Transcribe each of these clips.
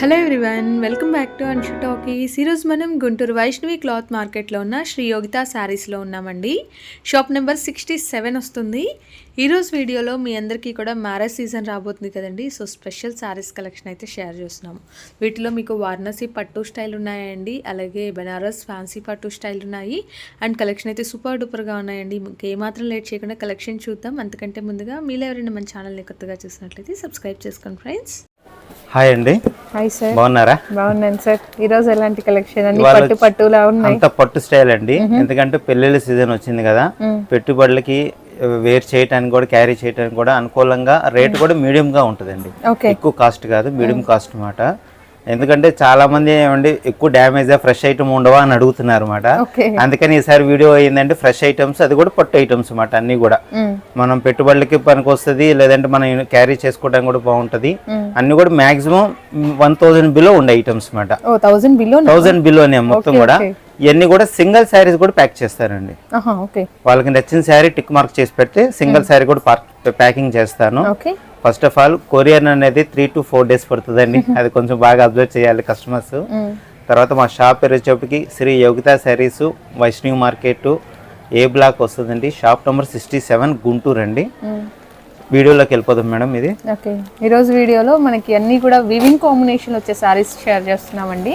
Hello everyone welcome back to Anshu talkies ఈరోజు మనం Guntur Vaishnavi cloth మార్కెట్లో ఉన్న శ్రీ యోగిత శారీస్లో ఉన్నామండి. షాప్ నెంబర్ సిక్స్టీ సెవెన్ వస్తుంది ఈరోజు వీడియోలో మీ అందరికీ కూడా మ్యారేజ్ సీజన్ రాబోతుంది కదండి. సో స్పెషల్ శారీస్ కలెక్షన్ అయితే షేర్ చేస్తున్నాము వీటిలో మీకు వారణాసి పట్టు స్టైల్ ఉన్నాయండి. అలాగే బెనారస్ ఫ్యాన్సీ పట్టు స్టైల్ ఉన్నాయి. అండ్ కలెక్షన్ అయితే సూపర్ డూపర్గా ఉన్నాయండి. మీకు ఏమాత్రం లేట్ చేయకుండా కలెక్షన్ చూద్దాం. అంతకంటే ముందుగా మీలో ఎవరైనా మన ఛానల్ని కొత్తగా చూసినట్లయితే సబ్స్క్రైబ్ చేసుకోండి ఫ్రెండ్స్ హాయ్ అండి. Hi sir. బాగున్నారా? బాగున్నాను సార్. ఈ రోజు ఎలాంటి కలెక్షన్ అన్ని ఇవాళ పట్టు పట్టులా ఉన్నాయి? అంత పట్టు స్టైల్ అండి. ఎందుకంటే పెళ్ళిళ్ళ సీజన్ వచ్చింది కదా. పెట్టుబడులకి వేర్ చేయడానికి కూడా క్యారీ చేయడానికి కూడా అనుకూలంగా రేట్ కూడా మీడియం గా ఉంటుందండి ఎక్కువ కాస్ట్ కాదు మీడియం కాస్ట్ అన్నమాట. ఎందుకంటే చాలా మంది ఏమండి ఎక్కువ డ్యామేజ్ ఫ్రెష్ ఐటమ్ ఉండవా అని అడుగుతున్నారు అనమాట అందుకని ఈసారి వీడియో అయిందంటే ఫ్రెష్ ఐటమ్స్ అది కూడా పట్టు ఐటమ్స్ అన్నమాట అన్ని కూడా. మనం పెట్టుబడులకి పనికి వస్తుంది లేదంటే మనం క్యారీ చేసుకోవడానికి కూడా బాగుంటది. అన్ని కూడా మాక్సిమం వన్ థౌసండ్ బిలో ఉండే ఐటమ్స్ అన్నమాట. ఓ థౌసండ్ బిలో థౌసండ్ బిలోనే మొత్తం కూడా. ఇవన్నీ కూడా సింగిల్ శారీస్ కూడా ప్యాక్ చేస్తారండి. ఓకే. వాళ్ళకి నచ్చిన శారీ టిక్ మార్క్ చేసి పెడితే సింగిల్ శారీ కూడా ప్యాకింగ్ చేస్తాను. Okay. First of all courier అనేది త్రీ టు ఫోర్ డేస్ పడుతుందండి. అది కొంచెం బాగా అబ్జర్వ్ చేయాలి కస్టమర్స్ తర్వాత మా షాప్ పేరు వచ్చేప్పటికి Sri Yogitha saris Vaishnavi market A block వస్తుందండి? Shop number sixty seven Guntur అండి. వీడియోలోకి వెళ్ళిపోదాం మేడం ఇది. ఓకే. ఈ రోజు వీడియోలో మనకి అన్ని కూడా వివింగ్ కాంబినేషన్ వచ్చే సారీస్ షేర్ చేస్తున్నామండి.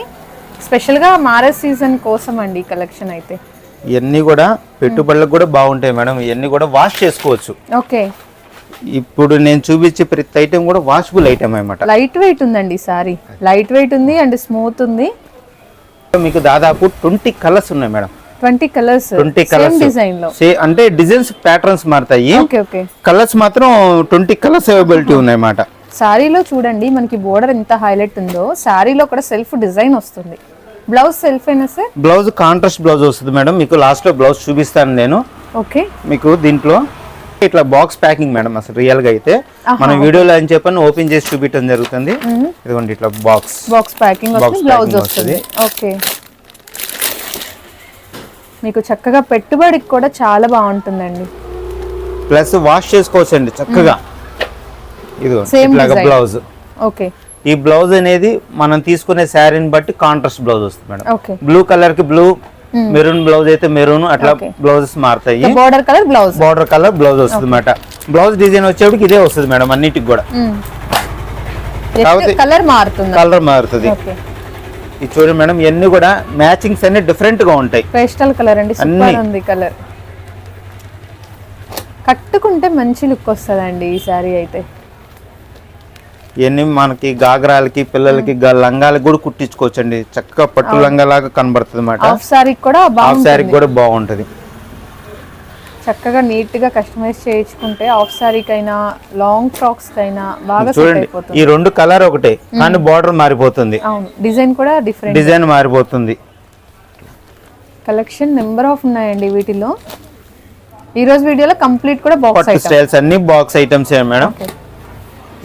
స్పెషల్గా మ్యారేజ్ సీజన్ కోసం అండి కలెక్షన్ అయితే. ఇవన్నీ కూడా పెట్టుబడులకు కూడా బాగుంటాయి మేడం. ఇవన్నీ కూడా వాష్ చేసుకోవచ్చు. ఓకే. ఇప్పుడు నేను చూపించే ప్రతి ఐటెం కూడా వాషబుల్ ఐటమ్ అనమాట లైట్ వెయిట్ ఉందండి సారీ. లైట్ వెయిట్ ఉంది అండ్ స్మూత్ ఉంది. మీకు దాదాపు ట్వంటీ కలర్స్ ఉన్నాయి madam. Twenty colours twenty colours డిజైన్లో. అంటే డిజైన్స్ ప్యాటర్న్స్ మారుతాయి. ఓకే ఓకే కలర్స్ మాత్రం ట్వంటీ కలర్స్ అవైలబిలిటీ ఉన్నాయి అన్నమాట శారీలో చూడండి మనకి బోర్డర్ ఎంత హైలైట్ ఉందో శారీలో కూడా సెల్ఫ్ డిజైన్ వస్తుంది. బ్లౌజ్ సెల్ఫ్ అయినా సార్. బ్లౌజ్ కాంట్రాస్ట్ బ్లౌజ్ వస్తుంది మేడం. మీకు లాస్ట్లో బ్లౌజ్ చూపిస్తాను నేను. ఓకే మీకు దీంట్లో ఇట్లా బాక్స్ ప్యాకింగ్ మేడం అసలు రియల్గా అయితే. మనం వీడియోలో అని చెప్పని ఓపెన్ చేసి చూపించడం జరుగుతుంది. ఇదిగోండి ఇట్లా బాక్స్ బాక్స్ ప్యాకింగ్ బ్లౌజ్ వస్తుంది ఓకే మీకు చక్కగా పెట్టుబడికి కూడా చాలా బాగుంటుందండి. ప్లస్ వాష్ చేసుకోవచ్చు అండి చక్కగా ఇదిగో Same ఇట్లాగా design. బ్లౌజ్ ఓకే ఈ బ్లౌజ్ అనేది మనం తీసుకునే శారీని బట్టి కాంట్రాస్ట్ బ్లౌజ్ వస్తుంది మేడం బ్లూ కలర్కి బ్లూ మెరూన్ బ్లౌజ్ అయితే మెరూన్ అట్లా. బ్లౌజెస్ మారుతాయి. Border colour blouse border colour blouse వస్తుంది అనమాట బ్లౌజ్ డిజైన్ వచ్చేటికి ఇదే వస్తుంది మేడం అన్నిటికి కూడా. కాకపోతే- కలర్ మారుతుంది. కలర్ మారుతుంది. ఇది చూడండి మేడం ఇవన్నీ కూడా మ్యాచింగ్స్ అన్ని డిఫరెంట్గా ఉంటాయి. పేస్టల్ కలర్ అండి. సూపర్ ఉంది కలర్ కట్టుకుంటే మంచి లుక్ వస్తుందండి ఈ సారీ అయితే. ఇవన్నీ మనకి గాగ్రాలకి పిల్లలకి లంగాలకి కూడా కుట్టించుకోవచ్చండి. చక్కగా పట్టు లంగాలాగా కనబడుతుంది అనమాట హాఫ్ సారీ కూడా హాఫ్ శారీకి కూడా బాగుంటది. చక్కగా నీట్గా కస్టమైజ్ చేయించుకుంటే హాఫ్ సారీకైనా లాంగ్ ఫ్రాక్స్ కైనా బాగా చూడండి ఈ రెండు కలర్ ఒకటే కానీ బార్డర్ మారిపోతుంది. అవును డిజైన్ కూడా డిఫరెంట్ డిజైన్ మారిపోతుంది. కలెక్షన్ నెంబర్ ఆఫ్ ఉన్నాయండి వీటిలో. ఈ రోజు వీడియోలో కంప్లీట్ కూడా బాక్స్ స్టైల్స్ అన్ని బాక్స్ ఐటమ్స్ మేడం.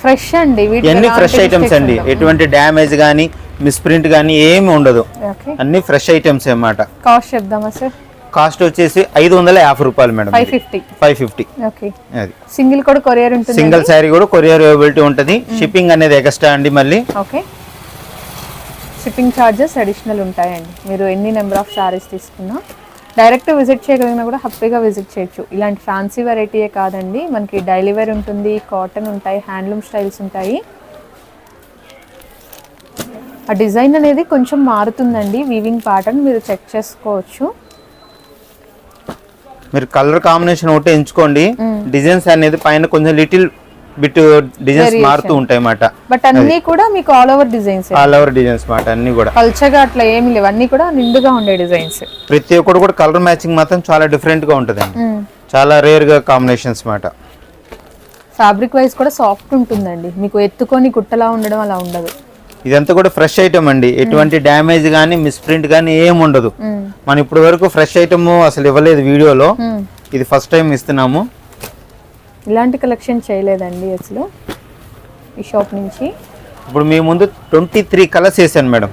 ఫ్రెష్ అండి ఇవన్నీ ఫ్రెష్ ఐటమ్స్ అండి. ఎటువంటి డ్యామేజ్ కానీ మిస్ప్రింట్ కానీ ఏమి ఉండదు. ఓకే అన్ని ఫ్రెష్ ఐటమ్స్ అన్నమాట. కాస్ట్ చెప్దామా సార్ కాస్ట్ వచ్చేసి ఐదు వందల యాభై రూపాయలు madam five fifty five fifty okay అది. సింగిల్ కూడా కొరియర్ ఉంటుంది సింగిల్ శారీ కూడా కొరియర్ అవైలబిలిటీ ఉంటుంది. షిప్పింగ్ అనేది ఎక్స్ట్రా అండి మళ్ళీ. ఓకే షిప్పింగ్ ఛార్జెస్ అడిషనల్ ఉంటాయండి. మీరు ఎన్ని నెంబర్ ఆఫ్ సారీస్ తీసుకున్నా డైరెక్ట్ విజిట్ చేయగలిగినా కూడా హ్యాపీగా విజిట్ చేయొచ్చు. ఇలాంటి ఫ్యాన్సీ వెరైటీయే కాదండి. మనకి డైలీ వేర్ ఉంటుంది కాటన్ ఉంటాయి హ్యాండ్లూమ్ స్టైల్స్ ఉంటాయి. ఆ డిజైన్ అనేది కొంచెం మారుతుందండి. వీవింగ్ ప్యాటర్న్ మీరు చెక్ చేసుకోవచ్చు. మీరు కలర్ కాంబినేషన్ ఒకటి ఎంచుకోండి. డిజైన్స్ అనేది పైన కొంచెం లిటిల్ బిట్ డిజైన్స్ మారుతూ ఉంటాయి అన్నమాట బట్ అన్నీ కూడా మీకు all over designs all over designs మాట అన్ని కూడా. పల్చగా అట్లా ఏమి లేవు అన్నీ కూడా నిండుగా ఉండే డిజైన్స్ ప్రతి ఒక్కటి కూడా కలర్ మ్యాచింగ్ మాత్రం చాలా డిఫరెంట్గా ఉంటుందండి. చాలా రేర్గా కాంబినేషన్స్ మాట. ఫ్యాబ్రిక్ వైజ్ కూడా సాఫ్ట్ ఉంటుందండి. మీకు ఎత్తుకొని కుట్టలా ఉండడం అలా ఉండదు. ఇదంతా కూడా ఫ్రెష్ ఐటమ్ అండి. ఎటువంటి డ్యామేజ్ కానీ మిస్ప్రింట్ కానీ ఏం ఉండదు. మనం ఇప్పటి వరకు ఫ్రెష్ ఐటమ్ అసలు ఇవ్వలేదు వీడియోలో. ఇది ఫస్ట్ టైం ఇస్తున్నాము. ఇలాంటి కలెక్షన్ చేయలేదండి అసలు ఈ షాప్ నుంచి. ఇప్పుడు మీ ముందు ట్వంటీ త్రీ కలర్స్ వేసాను మేడం.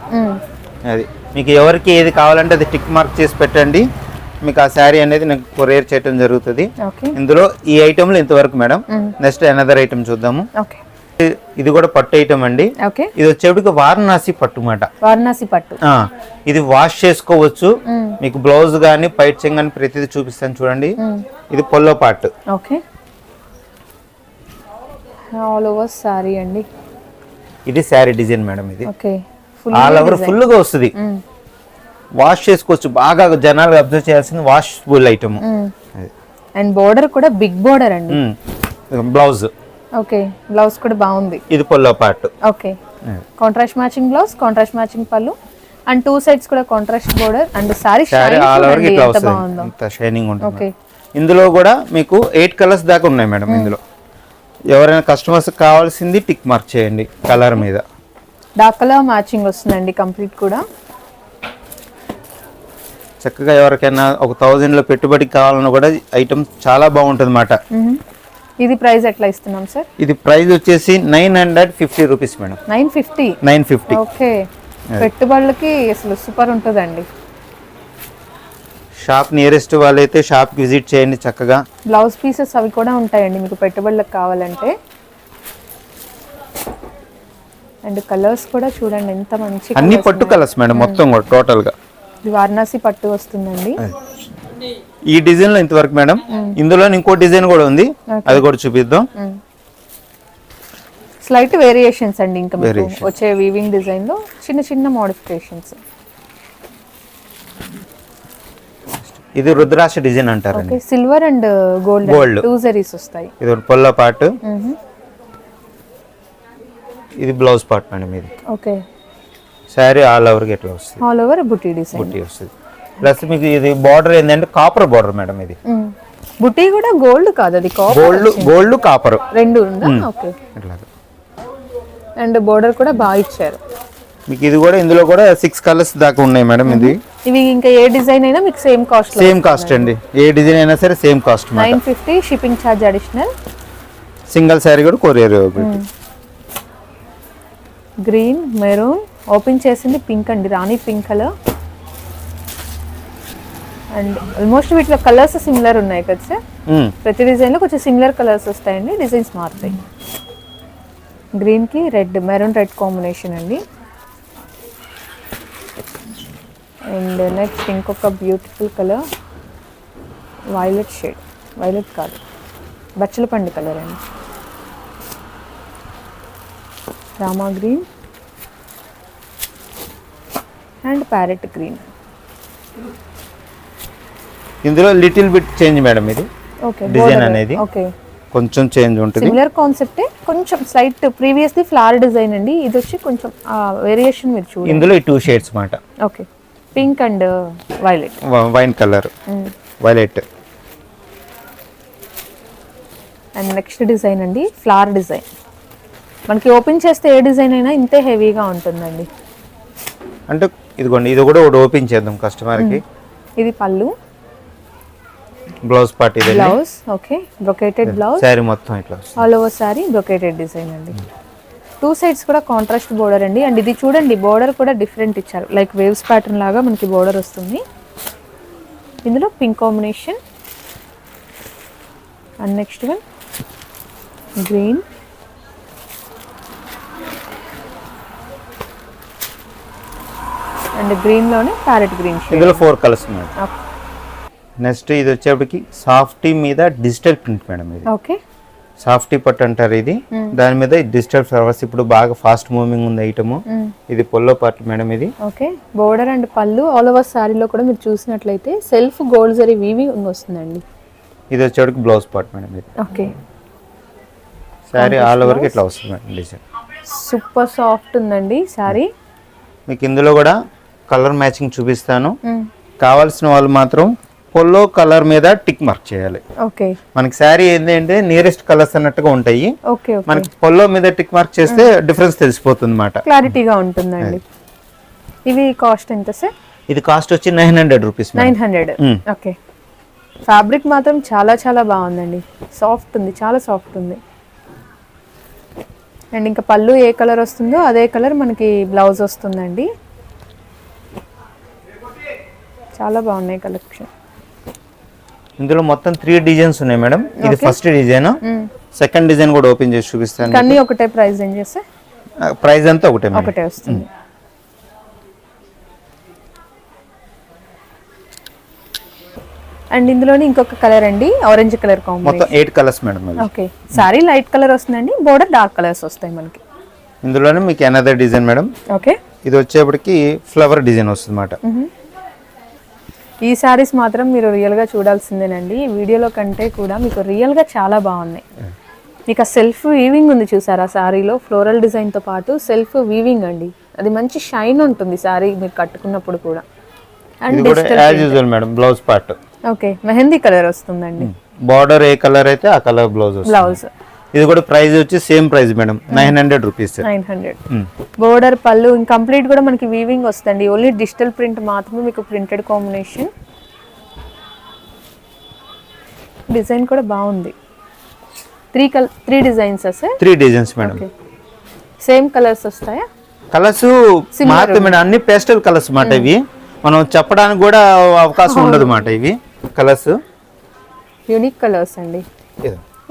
అది మీకు ఎవరికి ఏది కావాలంటే అది టిక్ మార్క్ చేసి పెట్టండి. మీకు ఆ శారీ అనేది నాకు కొరియర్ చేయడం జరుగుతుంది. ఓకే. ఇందులో ఈ ఐటమ్లు ఇంతవరకు మేడం. నెక్స్ట్ అనదర్ ఐటమ్ చూద్దాము. ఓకే. ఇది కూడా పట్టు ఐటమ్ అండి. ఓకే. ఇది వచ్చేటికి వారణాసి పట్టు మాట. వారణాసి పట్టు. ఇది వాష్ చేసుకోవచ్చు. మీకు బ్లౌజ్ కానీ పైట్ చెంగ్ కానీ ప్రతిదీ చూపిస్తాను చూడండి. ఇది పొల్లో part okay. All over sari అండి. ఇది శారీ డిజైన్ మేడం ఇది. ఓకే. ఫుల్ ఆల్ ఓవర్ ఫుల్గా వస్తుంది. వాష్ చేసుకోవచ్చు. బాగా జనాలు అబ్జర్వ్ చేయాల్సింది వాషబుల్ ఐటమ్ అండ్ బోర్డర్ కూడా బిగ్ బోర్డర్ అండి. Blouse okay. బ్లౌజ్ కూడా బాగుంది. ఇది పొల్లో part okay. Contrast matching blouse contrast matching పళ్ళు. అండ్ టూ సైడ్స్ కూడా contrast border and sari all over shining ఉంటుంది. ఓకే. ఇందులో కూడా మీకు ఎయిట్ కలర్స్ దాకా ఉన్నాయి మేడం ఇందులో. ఎవరైనా కస్టమర్స్ కావాల్సింది టిక్ మార్క్ చేయండి కలర్ మీద. డార్క్ కలర్ మ్యాచింగ్ వస్తుందండి కంప్లీట్ కూడా. చక్కగా ఎవరికైనా ఒక థౌజండ్లో పెట్టుబడికి కావాలన్నా కూడా ఐటమ్ చాలా బాగుంటుంది అన్నమాట. ఇది ప్రైస్ ఎట్లా ఇస్తున్నాం సార్? ఇది ప్రైస్ వచ్చేసి nine hundred fifty rupees madam nine fifty? Nine fifty okay. పెట్టుబడులకి అసలు సూపర్ ఉంటుందండి. షాప్ నియరెస్ట్ వాళ్ళైతే షాప్కి విజిట్ చేయండి చక్కగా. బ్లౌజ్ పీసెస్ అవి కూడా ఉంటాయండి మీకు పెట్టుబడులకు కావాలంటే. అండ్ కలర్స్ కూడా చూడండి ఎంత మంచి అన్ని పట్టు. కలర్స్ మేడం మొత్తం కూడా టోటల్గా. ఇది వారణాసి పట్టు వస్తుందండి. ఈ డిజైన్లో ఇంతవరకు మేడం ఇందులో ఇంకో డిజైన్ కూడా ఉంది. అది కూడా చూపిద్దాం. స్లైట్ వేరియేషన్స్ అండి ఇంకా. వచ్చే వీవింగ్ డిజైన్లో చిన్న చిన్న మోడిఫికేషన్స్ ఇది రుద్రాక్ష డిజైన్ అంటారండి. Okay silver and gold Gold. Two zaris వస్తాయి. ఇది పొల్ల పార్ట్ ఇది బ్లౌజ్ పార్ట్ మేడం ఇది. ఓకే. శారీ ఆల్ ఓవర్కి ఎట్లా వస్తుంది. ఆల్ ఓవర్ బుటీ డిజైన్. బుట్టి వస్తుంది. ప్లస్ మీకు ఇది బార్డర్ ఏంటంటే కాపర్ బార్డర్ మేడం ఇది. బుటీ కూడా గోల్డ్ కాదు అది కాపర్ గోల్డ్ గోల్డ్ కాపర్. రెండు ఉందా? ఓకే. ఇట్లా అండ్ బోర్డర్ కూడా బాగా ఇచ్చారు. మీకు ఇది కూడా ఇందులో కూడా సిక్స్ కలర్స్ దాకా ఉన్నాయి మేడం ఇది. ఇవి ఇంకా ఏ డిజైన్ అయినా మీకు సేమ్ కాస్ట్ సేమ్ కాస్ట్ అండి. ఏ డిజైన్ అయినా సరే same cost nine fifty shipping charge additional. Single sari కూడా కొరియర్ గ్రీన్ మెరూన్ ఓపెన్ చేసింది పింక్ అండి రాణి పింక్ కలర్. అండ్ ఆల్మోస్ట్ వీటిలో కలర్స్ సిమిలర్ ఉన్నాయి కదా సార్? ప్రతి డిజైన్లో కొంచెం సిమిలర్ కలర్స్ వస్తాయండి డిజైన్స్ మారుతాయి. గ్రీన్కి రెడ్ మెరూన్ రెడ్ కాంబినేషన్ అండి. అండ్ నెక్స్ట్ ఇంకొక beautiful colour violet shade violet కాదు బచ్చల పండు కలర్ అండి. రామా గ్రీన్ అండ్ ప్యారెట్ గ్రీన్. ఇందులో లిటిల్ బిట్ చేంజ్ మేడం ఇది. ఓకే Design అనేది? ఓకే. కొంచెం చేంజ్ ఉంటుంది. సిమిలర్ కాన్సెప్టే కొంచెం స్లైట్ ప్రీవియస్లీ ఫ్లవర్ డిజైన్ అండి. ఇది వచ్చి కొంచెం వేరియేషన్ మీరు చూడండి. ఇందులో ఈ టూ షేడ్స్ మాట. Okay. Pink and violet. Wine colour. Violet. And next design అండి ఫ్లవర్ డిజైన్. మనకి ఓపెన్ చేస్తే ఏ డిజైన్ అయినా ఇంతే హెవీగా ఉంటుందండి. అంటే ఇదిగోండి ఇది కూడా ఒకటి ఓపెన్ చేద్దాం కస్టమర్కి ఇది పళ్ళు. బ్లౌజ్ పార్ట్ ఇది blouse okay. Brocaded blouse. Sari మొత్తం ఇట్లా all over saree brocaded design అండి. టూ సైడ్స్ కూడా కాంట్రాస్ట్ బోర్డర్ అండి. అండ్ ఇది చూడండి బోర్డర్ కూడా డిఫరెంట్ ఇచ్చారు. లైక్ వేవ్స్ ప్యాటర్న్ లాగా మనకి బోర్డర్ వస్తుంది. ఇందులో pink combination. And next one green. And గ్రీన్లోనే parrot green ఇందులో ఫోర్ కలర్స్ మేడం నెక్స్ట్ ఇది వచ్చేప్పటికి సాఫ్టీ మీద డిజిటల్ ప్రింట్ మేడం ఇది. ఓకే. సాఫ్టీ పట్టు అంటారు ఇది. దాని మీద డిజిటల్ ఫ్లవర్స్. ఇప్పుడు బాగా ఫాస్ట్ మూవింగ్ ఉంది ఐటమ్. ఇది పొల్లో పార్ట్ మేడం ఇది. ఓకే. బోర్డర్ అండ్ పళ్ళు ఆల్ ఓవర్ సారీలో కూడా మీరు చూసినట్లయితే సెల్ఫ్ గోల్డ్ జరీ వీవింగ్ వస్తుందండి. ఇది వచ్చేటికి బ్లౌజ్ పార్ట్ మేడం ఇది. ఓకే. శారీ ఆల్ ఓవర్కి ఇట్లా వస్తుంది మేడం డిజైన్. సూపర్ సాఫ్ట్ ఉందండి సారీ. మీకు ఇందులో కూడా కలర్ మ్యాచింగ్ చూపిస్తాను. కావాల్సిన వాళ్ళు మాత్రం పొల్లో కలర్ మీద టిక్ మార్క్ చేయాలి. ఓకే. మనకి శారీ ఏంటంటే నియరెస్ట్ కలర్స్ అన్నట్టుగా ఉంటాయి. మనకి పొల్లో మీద టిక్ మార్క్ చేస్తే డిఫరెన్స్ తెలిసిపోతుంది క్లారిటీగా ఉంటుందండి. ఇవి కాస్ట్ ఎంత సార్? ఇది కాస్ట్ వచ్చి nine hundred rupees nine hundred. Okay. Fabric మాత్రం చాలా చాలా బాగుందండి. సాఫ్ట్ ఉంది చాలా సాఫ్ట్ ఉంది. అండ్ ఇంకా పళ్ళు ఏ కలర్ వస్తుందో అదే కలర్ మనకి బ్లౌజ్ వస్తుందండి. చాలా బాగున్నాయి కలెక్షన్ ఇందులో మొత్తం త్రీ డిజైన్స్ ఉన్నాయి మేడం. ఇది ఫస్ట్ డిజైన్ సెకండ్ డిజైన్ కూడా ఓపెన్ చేసి చూపిస్తాను అన్నీ ఒకటే ప్రైస్ ఏం చేస్తే? ప్రైస్ అంతా ఒకటే ఒకటే వస్తుంది. అండ్ ఇందులోని ఇంకొక కలర్ అండి ఆరెంజ్ కలర్ మొత్తం eight colours madam. Okay sari light colour వస్తుందండి బోర్డర్ డార్క్ కలర్స్ వస్తాయి మనకి. ఇందులోనే మీకు అనదర్ డిజైన్ మేడం. ఓకే ఇది వచ్చేప్పటికి ఫ్లవర్ డిజైన్ వస్తుంది ఈ శారీస్ మాత్రం మీరు రియల్గా చూడాల్సిందేనండి. వీడియోలో కంటే కూడా మీకు రియల్గా చాలా బాగున్నాయి. మీకు ఆ సెల్ఫ్ వీవింగ్ ఉంది చూసారా శారీలో ఫ్లోరల్ డిజైన్తో పాటు సెల్ఫ్ వీవింగ్ అండి. అది మంచి షైన్ ఉంటుంది శారీ మీరు కట్టుకున్నప్పుడు కూడా. And usual madam blouse part okay mehndi colour వస్తుందండి. బార్డర్ ఏ కలర్ అయితే ఆ కలర్ బ్లౌజ్ బ్లౌజ్ ఇది కూడా ప్రైస్ వచ్చి same price madam nine hundred rupees. Nine hundred. Border పళ్ళు కంప్లీట్ కూడా మనకి వీవింగ్ వస్తుంది ఓన్లీ డిజిటల్ ప్రింట్ మాత్రమే మీకు ప్రింటెడ్ కాంబినేషన్. డిజైన్ కూడా బాగుంది. త్రీ కల్ three designs sir? Three designs madam. Same colours వస్తాయా? కలర్స్ మాత్రం మేడం. అన్ని పేస్టల్ కలర్స్ మాట ఇవి. మనం చెప్పడానికి కూడా అవకాశం ఉండదు మాట ఇవి కలర్స్ యూనిక్ కలర్స్ అండి.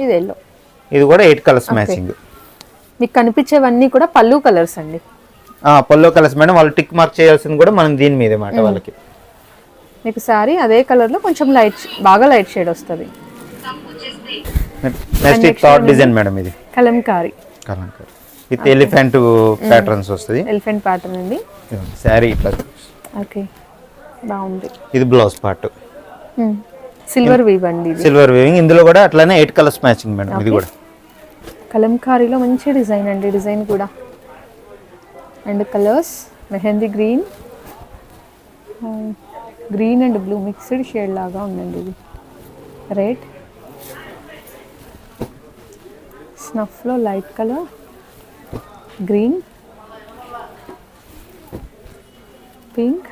ఇది ఎల్లో. ఇది కూడా ఎయిట్ కలర్స్ మ్యాచింగ్. మీకు కనిపించేవన్నీ కూడా పళ్ళు కలర్స్ అండి. పల్లో కలర్స్ మేడం వాళ్ళు టిక్ మార్క్ చేయాల్సింది కూడా మనం దీని మీదే మాట వాళ్ళకి. మీకు సారీ అదే కలర్లో కొంచెం లైట్ బాగా లైట్ షేడ్ వస్తుంది. నెక్స్ట్ థర్డ్ డిజైన్ మేడం ఇది. Kalamkari. Kalamkari. With elephant patterns వస్తుంది. ఎలిఫెంట్ ప్యాటర్న్ అండి. శారీ ఇట్లా ఓకే బాగుంది. ఇది బ్లౌజ్ పార్ట్. సిల్వర్ వీవ్ అండి సిల్వర్ వేవింగ్ ఇందులో కూడా అట్లానే ఎయిట్ కలర్స్ మ్యాచింగ్ మేడం. ఇది కూడా. కలంకారీలో మంచి డిజైన్ అండి డిజైన్ కూడా. And colours mehndi green. Green and blue mixed shade లాగా ఉందండి ఇది. Red స్నఫ్లో light colour green pink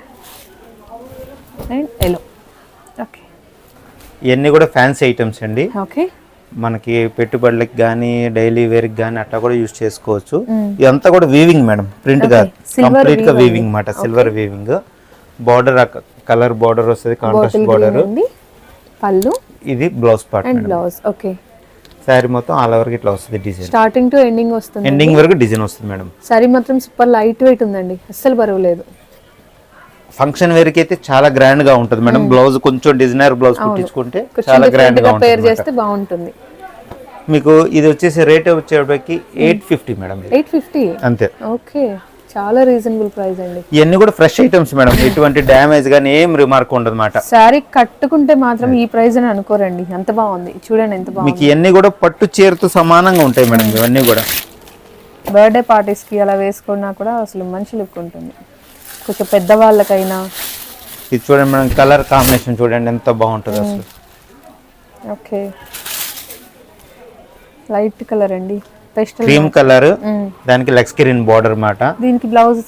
and yellow ఇవన్నీ కూడా ఫ్యాన్సీ ఐటమ్స్ అండి. ఓకే మనకి పెట్టుబడులకి కానీ డైలీ వేర్కి కానీ అట్లా కూడా యూజ్ చేసుకోవచ్చు. ఇదంతా కూడా వీవింగ్ మేడం ప్రింట్ కాదు కంప్లీట్గా వీవింగ్ మాట silver weaving border colour border వస్తుంది కాంట్రాస్ట్ బార్డర్ పళ్ళు. ఇది blouse part blouse okay sari మొత్తం ఆల్ ఓవర్ ఇట్లా వస్తుంది డిజైన్ స్టార్టింగ్ టు ఎండింగ్ వస్తుంది ఎండింగ్ వరకు డిజైన్ వస్తుంది మేడం. సారీ మాత్రం సూపర్ లైట్ వెయిట్ ఉందండి. అస్సలు బరువు లేదు. ఫంక్షన్ వేర్కి అయితే చాలా గ్రాండ్గా ఉంటుంది మేడం. బ్లౌజ్ కొంచెం డిజైనర్ బ్లౌజ్ కుట్టించుకుంటే చాలా గ్రాండ్గా ఉంటుంది చేస్తే బాగుంటుంది. మీకు ఇది వచ్చేసి రేట్ వచ్చేటప్పటికి eight fifty madam. Eight fifty అంతే. ఓకే. చాలా రీజనబుల్ ప్రైస్ అండి. ఇవన్నీ కూడా ఫ్రెష్ ఐటమ్స్ మేడం. ఎటువంటి డ్యామేజ్ కానీ ఏం రిమార్క్ ఉండదు మాట శారీ కట్టుకుంటే మాత్రం ఈ ప్రైస్ అని అనుకోరండి. ఎంత బాగుంది? చూడండి ఎంత బాగుంది. మీకు ఇవన్నీ కూడా పట్టు చీరతో సమానంగా ఉంటాయి మేడం ఇవన్నీ కూడా. బర్త్డే పార్టీస్కి అలా వేసుకున్నా కూడా అసలు మంచి లుక్ ఉంటుంది. కొంచెం పెద్దవాళ్ళకైనా. ఇది చూడండి మేడం కలర్ కాంబినేషన్ చూడండి ఎంత బాగుంటుంది అసలు. ఓకే. లైట్ కలర్ అండి. Pastel cream colour. దానికి లెగ్ స్క్రీన్ బార్డర్ మాట. దీనికి బ్లౌజ్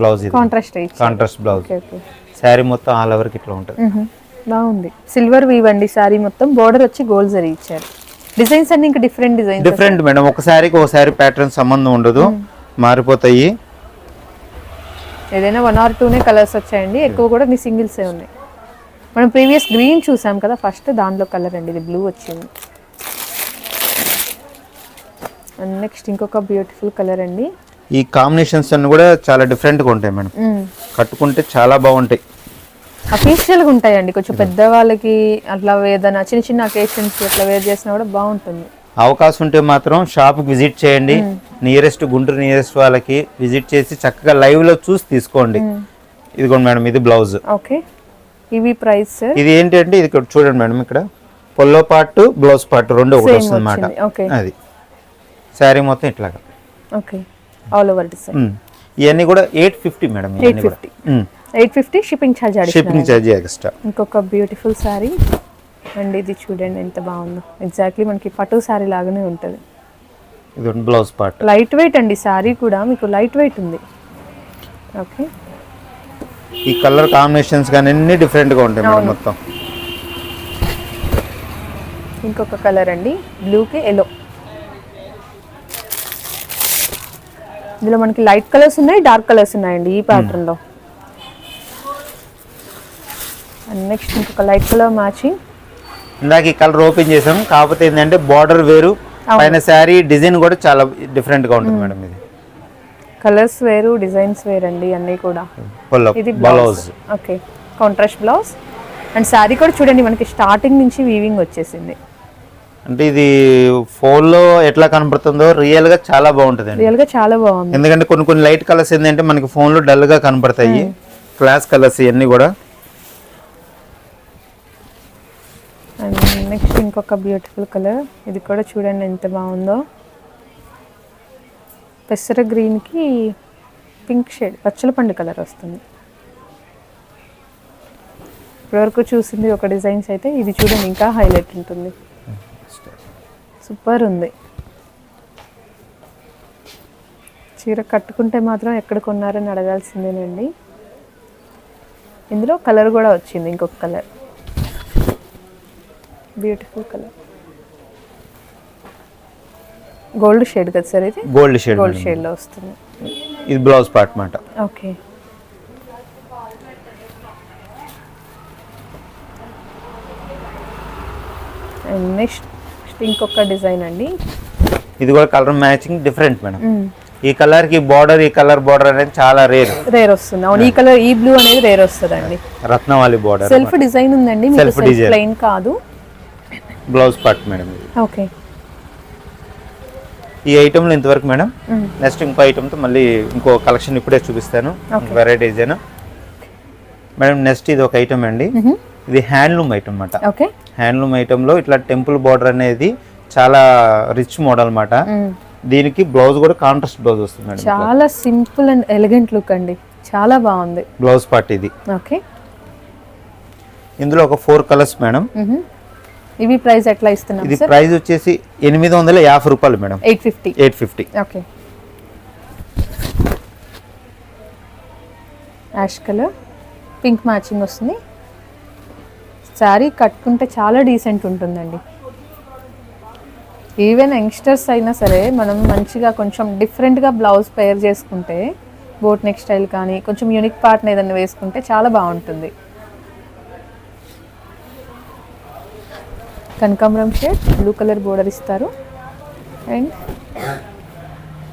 బ్లౌజ్ ఇది. Contrast contrast blouse. Okay okay. Sari మొత్తం ఆల్ ఓవర్ ఇట్లా ఉంటుంది. బాగుంది. సిల్వర్ వీవ్ అండి శారీ మొత్తం. బోర్డర్ వచ్చి గోల్డ్ జరీ ఇచ్చారు. డిజైన్స్ అన్ని ఇంకా డిఫరెంట్ డిజైన్స్ డిఫరెంట్ మేడం. ఒక శారీకి ఒక శారీ ప్యాటర్న్ సంబంధం ఉండదు. మారిపోతాయి. ఏదైనా వన్ ఆర్ టూనే కలర్స్ వచ్చాయండి. ఎక్కువ కూడా మీ సింగిల్సే ఉన్నాయి. మనం ప్రీవియస్ గ్రీన్ చూసాం కదా ఫస్ట్ దాంట్లో కలర్ అండి. ఇది బ్లూ వచ్చింది. అండ్ నెక్స్ట్ ఇంకొక బ్యూటిఫుల్ కలర్ అండి. ఈ కాంబినేషన్స్ అన్ని కూడా చాలా different గా ఉంటాయి మేడం. కట్టుకుంటే చాలా బాగుంటాయి. అఫీషియల్గా ఉంటాయండి. కొంచెం పెద్ద వాళ్ళకి అట్లా ఏదైనా చిన్న చిన్న అకేషన్స్ అట్లా వేర్ చేసినా కూడా బాగుంటుంది. అవకాశం ఉంటే మాత్రం షాప్కి విజిట్ చేయండి. నియరెస్ట్ గుంటూరు నియరెస్ట్ వాళ్ళకి విజిట్ చేసి చక్కగా live లో చూసి తీసుకోండి. ఇదిగోండి మేడం ఇది బ్లౌజ్ ఓకే. ఇవి ప్రైస్ ఇది ఏంటంటే ఇది చూడండి మేడం ఇక్కడ. పొల్లో పార్ట్ బ్లౌజ్ పార్ట్ రెండు ఒకటి వస్తుంది okay. అది. శారీ మొత్తం ఇట్లాగా. Okay. All over design um. ఇవన్నీ కూడా ఎయిట్ ఫిఫ్టీ మేడం కూడా. 850. Eight fifty shipping charge shipping charge extra ఇంకొక బ్యూటిఫుల్ శారీ అండ్ ఇది చూడండి ఎంత బాగుందో. ఎగ్జాక్ట్లీ మనకి పట్టు శారీ లాగానే ఉంటుంది. ఇది బ్లౌజ్ పార్ట్ లైట్ వెయిట్ అండి శారీ కూడా మీకు లైట్ వెయిట్ ఉంది. ఓకే ఈ కలర్ కాంబినేషన్స్ కానీ అన్ని డిఫరెంట్గా ఉంటాయి మేడం మొత్తం. ఇంకొక కలర్ అండి బ్లూకి ఎల్లో ఇందులో మనకి లైట్ కలర్స్ ఉన్నాయి డార్క్ కలర్స్ ఉన్నాయండి ఈ ప్యాటర్న్లో అండ్ నెక్స్ట్ ఇంకొక లైట్ కలర్ మ్యాచింగ్ ఇందాక ఈ కలర్ ఓపెన్ చేసాం. కాకపోతే ఏంటంటే బార్డర్ వేరు. పైన శారీ డిజైన్ కూడా చాలా డిఫరెంట్గా ఉంటుంది మేడం ఇది. కలర్స్ వేరు డిజైన్స్ వేరు అండి అన్నీ కూడా. ఇది blouse okay. Contrast blouse and sari కూడా చూడండి మనకి స్టార్టింగ్ నుంచి వీవింగ్ వచ్చేసింది. అంటే ఇది ఫోన్లో ఎట్లా కనబడుతుందో రియల్గా చాలా బాగుంటుంది రియల్గా చాలా బాగుంది. ఎందుకంటే కొన్ని కొన్ని లైట్ కలర్స్ ఏంటంటే మనకి ఫోన్లో డల్గా కనబడతాయి క్లాస్ కలర్స్ ఇవన్నీ కూడా అండ్ నెక్స్ట్ ఇంకొక బ్యూటిఫుల్ కలర్. ఇది కూడా చూడండి ఎంత బాగుందో. పెసర గ్రీన్కి పింక్ షేడ్ పచ్చల పండు కలర్ వస్తుంది. ఇప్పటివరకు చూసింది ఒక డిజైన్స్ అయితే ఇది చూడండి ఇంకా హైలైట్ ఉంటుంది. సూపర్ ఉంది. చీర కట్టుకుంటే మాత్రం ఎక్కడ కొన్నారని అడగాల్సిందేనండి. ఇందులో కలర్ కూడా వచ్చింది ఇంకొక colour. Beautiful colour gold shade కదా సార్ ఇది? గోల్డ్ షేడ్ గోల్డ్ షేడ్లో వస్తుంది. ఇది బ్లౌజ్ పార్ట్ మాట. ఓకే అండ్ నెక్స్ట్ ఇంకొక డిజైన్ అండి. ఇది కూడా కలర్ మ్యాచింగ్ డిఫరెంట్ మేడం. ఈ కలర్కి బార్డర్ ఈ కలర్ బార్డర్ అనేది చాలా రేర్ రేర్ వస్తుంది. అవును ఈ కలర్ ఈ బ్లూ అనేది రేర్ వస్తుంది అండి రత్నవాలి బార్డర్ సెల్ఫ్ డిజైన్ ఉందండి సెల్ఫ్. ప్లెయిన్ కాదు. బ్లౌజ్ పార్ట్ మేడం ఇది. ఓకే. ఈ ఐటమ్లో ఇంతవరకు మేడం? నెక్స్ట్ ఇంకో item తో మళ్ళీ ఇంకో కలెక్షన్ ఇప్పుడే చూపిస్తాను. వెరైటీ డిజైన్ మేడం నెక్స్ట్ ఇది ఒక ఐటమ్ అండి. ఇది హ్యాండ్లూమ్ ఐటమ్ అన్నమాట. ఓకే. హ్యాండ్లూమ్ ఐటమ్లో ఇట్లా టెంపుల్ బార్డర్ అనేది చాలా రిచ్ మోడల్ అన్నమాట. దీనికి బ్లౌజ్ కూడా కాంట్రాస్ట్ బ్లౌజ్ వస్తుంది మేడం చాలా సింపుల్ అండ్ ఎలిగెంట్ లుక్ అండి. చాలా బాగుంది. బ్లౌజ్ పార్ట్ ఇది. ఓకే. ఇందులో ఒక ఫోర్ కలర్స్ మేడం. ఇవి ప్రైస్ ఎట్లా ఇస్తున్నాం ఇది ప్రైస్ వచ్చేసి ఎనిమిది వందల యాభై రూపాయలు madam. Eight fifty. Eight fifty. Okay. Ash colour. Pink matching వస్తుంది. శారీ కట్టుకుంటే చాలా డీసెంట్ ఉంటుందండి. ఈవెన్ యంగ్స్టర్స్ అయినా సరే మనం మంచిగా కొంచెం డిఫరెంట్గా బ్లౌజ్ పేర్ చేసుకుంటే బోట్ నెక్ స్టైల్ కానీ కొంచెం యూనిక్ పార్ట్ని ఏదైనా వేసుకుంటే చాలా బాగుంటుంది. కనకాంబరం షేడ్ బ్లూ కలర్ బోర్డర్ ఇస్తారు. అండ్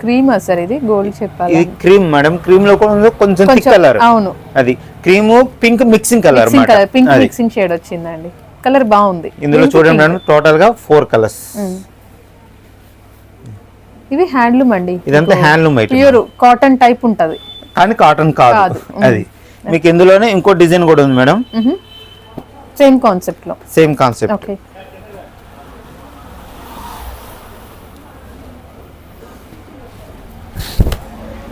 క్రీమ్ సార్ ఇది? గోల్డ్ చెప్పాలి? ఇది క్రీమ్ మేడం క్రీమ్లో కూడా కొంచెం థిక్ కలర్ అవును. అది. Cream pink mixing colour pink mixing shade వచ్చిందండి. కలర్ బాగుంది. ఇందులో చూడండి. మేడం టోటల్గా ఫోర్ కలర్స్. ఇవి హ్యాండ్లూమ్ అండి. ఇదంతా handloom item pure cotton type ఉంటది. కానీ కాటన్ కాదు. అది. మీకు ఇందులోనే ఇంకో డిజైన్ కూడా ఉంది మేడం సేమ్ కాన్సెప్ట్లో. Same concept okay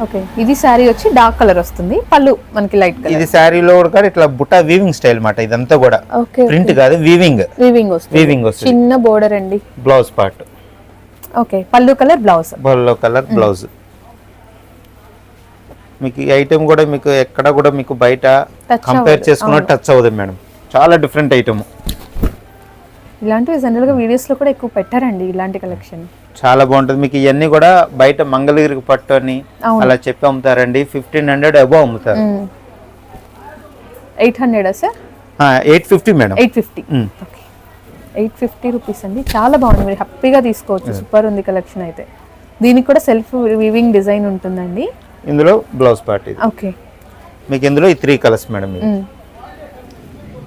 okay. ఇది శారీ వచ్చి డార్క్ కలర్ వస్తుంది. పళ్ళు మనకి లైట్ కలర్. ఇది శారీలో కూడా ఇట్లా బుట్ట వీవింగ్ స్టైల్ మాట ఇదంతా కూడా. ఓకే ప్రింట్ కాదు వీవింగ్ వీవింగ్ వస్తుంది. వీవింగ్ వస్తుంది. చిన్న బోర్డర్ అండి. బ్లౌజ్ పార్ట్ ఓకే పళ్ళు కలర్ బ్లౌజ్ బొల్లో కలర్ బ్లౌజ్ మీకు ఈ ఐటమ్ కూడా మీకు ఎక్కడ కూడా మీకు బయట కంపేర్. చేసుకున్న టచ్ అవ్వదు మేడం. చాలా డిఫరెంట్ ఐటమ్ ఇలాంటివి జనరల్గా వీడియోస్లో కూడా ఎక్కువ పెట్టారండి ఇలాంటి కలెక్షన్ చాలా బాగుంటుంది. మీకు ఇవన్నీ కూడా బయట మంగళగిరికి పట్టు అని. అలా చెప్పి అమ్ముతారండి. ఫిఫ్టీన్ హండ్రెడ్ అబౌవ్ అమ్ముతారు. Eight హండ్రెడా sir? Eight fifty madam. Eight fifty. Okay. Eight fifty rupees అండి. చాలా బాగుంది. మీరు హ్యాపీగా తీసుకోవచ్చు. సూపర్ ఉంది కలెక్షన్ అయితే. దీనికి కూడా సెల్ఫ్ వీవింగ్ డిజైన్ ఉంటుందండి. ఇందులో బ్లౌజ్ పార్ట్ ఓకే. మీకు ఇందులో ఈ త్రీ కలర్స్ మేడం